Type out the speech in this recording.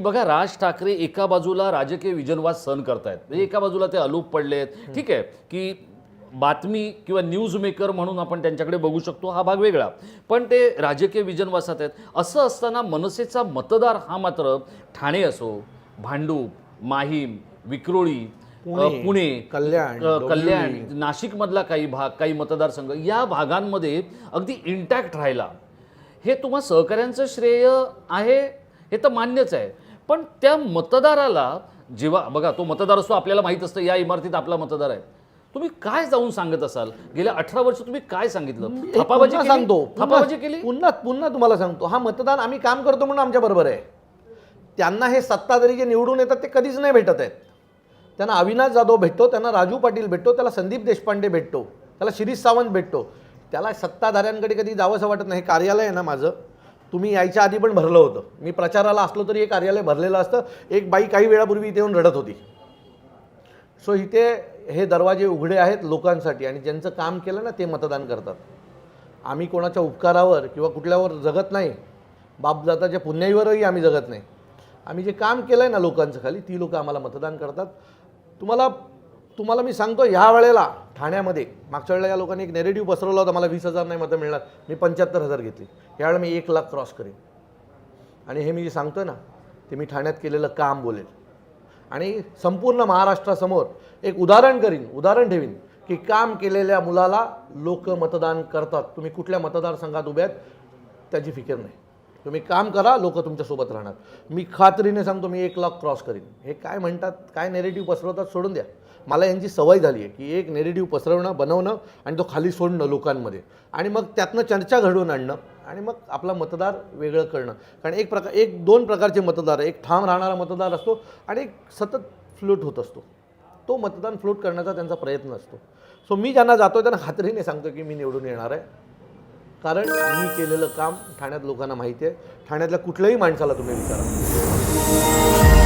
बघा राज ठाकरे एका बाजूला राजकीय विजनवाद सहन करतायत. म्हणजे एका बाजूला ते अलूप पडलेत. ठीक आहे की बातमी किंवा न्यूज मेकर म्हणून आपण त्यांच्याकडे बघू शकतो हा भाग वेगळा. पण ते राजकीय विजनवासात आहेत. असं असताना मनसेचा मतदार हा मात्र ठाणे असो भांडूप माहीम विक्रोळी पुणे कल्याण, कल्याण नाशिक मधला काही भाग काही मतदारसंघ या भागांमध्ये अगदी इंटॅक्ट राहिला. हे तुम्हा सहकाऱ्यांचं श्रेय आहे? हे तर मान्यच आहे. पण त्या मतदाराला जेव्हा बघा तो मतदार असतो आपल्याला माहीत असतं या इमारतीत आपला मतदार आहे. तुम्ही काय जाऊन सांगत असाल? गेल्या अठरा वर्ष तुम्ही काय सांगितलं? थापाबाजी केली? सांगतो. थापाबाजी केली? पुन्हा पुन्हा तुम्हाला सांगतो. हा मतदान आम्ही काम करतो म्हणून आमच्या बरोबर आहे. त्यांना हे सत्ताधारी जे निवडून येतात ते कधीच नाही भेटत आहेत. त्यांना अविनाश जाधव भेटतो त्यांना राजू पाटील भेटतो त्याला संदीप देशपांडे भेटतो त्याला शिरीष सावंत भेटतो. त्याला सत्ताधाऱ्यांकडे कधी जावंसं वाटत नाही. हे कार्यालय आहे ना माझं. तुम्ही यायच्या आधी पण भरलं होतं. मी प्रचाराला असलो तरी हे कार्यालय भरलेलं असतं. एक बाई काही वेळापूर्वी इथे येऊन रडत होती. सो इथे हे दरवाजे उघडे आहेत लोकांसाठी आणि ज्यांचं काम केलं ना ते मतदान करतात. आम्ही कोणाच्या उपकारावर किंवा कुठल्यावर जगत नाही. बापदाताच्या पुण्याईवरही आम्ही जगत नाही. आम्ही जे काम केलं आहे ना लोकांचं खाली ती लोकं आम्हाला मतदान करतात. तुम्हाला तुम्हाला मी सांगतो ह्या वेळेला ठाण्यामध्ये मागच्या वेळेला या लोकांनी एक नेरेटिव्ह पसरवला होता मला वीस हजार नाही मतं मिळणार मी पंच्याहत्तर हजार घेतली. यावेळेला मी एक लाख क्रॉस करेन. आणि हे मी जे सांगतोय ना ते मी ठाण्यात केलेलं काम बोलेल. आणि संपूर्ण महाराष्ट्रासमोर एक उदाहरण करीन उदाहरण ठेवीन की काम केलेल्या मुलाला लोक मतदान करतात. तुम्ही कुठल्या मतदारसंघात उभे आहेत त्याची फिकीर नाही. तुम्ही काम करा लोक तुमच्यासोबत राहणार. मी खात्रीने सांगतो मी एक लाख क्रॉस करीन. हे काय म्हणतात काय नेरेटिव्ह पसरवतात सोडून द्या. मला यांची सवय झाली आहे की एक नेरेटिव्ह पसरवणं बनवणं आणि तो खाली सोडणं लोकांमध्ये. आणि मग त्यातनं चर्चा घडवून आणणं आणि मग आपला मतदार वेगळं करणं. कारण एक प्रकार एक दोन प्रकारचे मतदार आहे. एक ठाम राहणारा मतदार असतो आणि एक सतत फ्लोट होत असतो. तो मतदान फ्लोट करण्याचा त्यांचा प्रयत्न असतो. सो मी ज्यांना जातो त्यांना खात्रीने सांगतो की मी निवडून येणार आहे. कारण मी केलेलं काम ठाण्यात लोकांना माहिती आहे. ठाण्यातल्या कुठल्याही माणसाला तुम्ही विचारा.